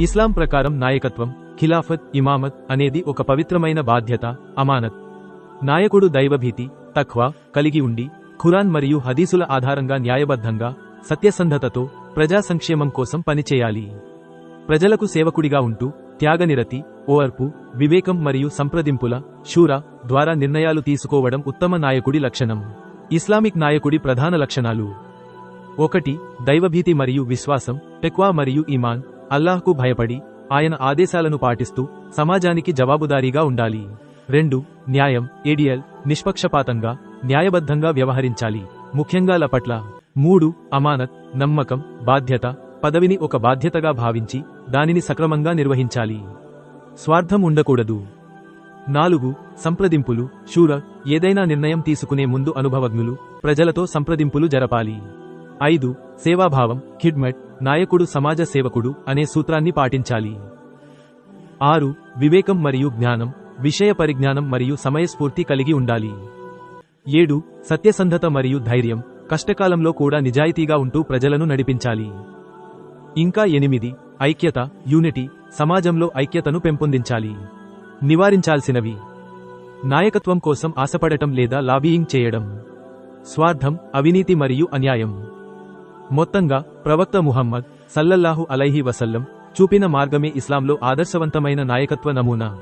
ఇస్లాం ప్రకారం నాయకత్వం ఖిలాఫత్ ఇమామత్ అనేది ఒక పవిత్రమైన బాధ్యత అమానత్. నాయకుడు దైవభీతి తఖ్వా కలిగి ఉండి ఖురాన్ మరియు హదీసుల ఆధారంగా న్యాయబద్ధంగా సత్యసంధతతో ప్రజా సంక్షేమం కోసం పనిచేయాలి. ప్రజలకు సేవకుడిగా ఉంటూ త్యాగనిరతి ఓర్పు వివేకం మరియు సంప్రదింపుల శూర ద్వారా నిర్ణయాలు తీసుకోవడం ఉత్తమ నాయకుడి లక్షణం. ఇస్లామిక్ నాయకుడి ప్రధాన లక్షణాలు. ఒకటి దైవభీతి మరియు విశ్వాసం టెక్వా మరియు ఇమాన్ అల్లాహ్కు భయపడి ఆయన ఆదేశాలను పాటిస్తూ సమాజానికి జవాబుదారీగా ఉండాలి. రెండు న్యాయం ఏడియల్ నిష్పక్షపాతంగా న్యాయబద్ధంగా వ్యవహరించాలి. ముఖ్యంగా లపట్ల మూడు అమానత్ నమ్మకం బాధ్యత పదవిని ఒక బాధ్యతగా భావించి దానిని సక్రమంగా నిర్వహించాలి. స్వార్థం ఉండకూడదు. నాలుగు సంప్రదింపులు శూర ఏదైనా నిర్ణయం తీసుకునే ముందు అనుభవజ్ఞులు ప్రజలతో సంప్రదింపులు జరపాలి. ఐదు సేవాభావం కిడ్మెట్ నాయకుడు సమాజ సేవకుడు అనే సూత్రాన్ని పాటించాలి. ఆరు వివేకం మరియు జ్ఞానం విషయ పరిజ్ఞానం మరియు సమయస్ఫూర్తి కలిగి ఉండాలి. ఏడు సత్యసంధత మరియు ధైర్యం కష్టకాలంలో కూడా నిజాయితీగా ఉంటూ ప్రజలను నడిపించాలి. ఇంకా ఎనిమిది ఐక్యత యూనిటీ సమాజంలో ఐక్యతను పెంపొందించాలి. నివారించాల్సినవి. నాయకత్వం కోసం ఆశపడటం లేదా లాబీయింగ్ చేయడం. స్వార్థం అవినీతి మరియు అన్యాయం. మొత్తంగా ప్రవక్త ముహమ్మద్ సల్లల్లాహు అలైహి వసల్లం చూపిన మార్గమే ఇస్లాంలో ఆదర్శవంతమైన నాయకత్వ నమూనా.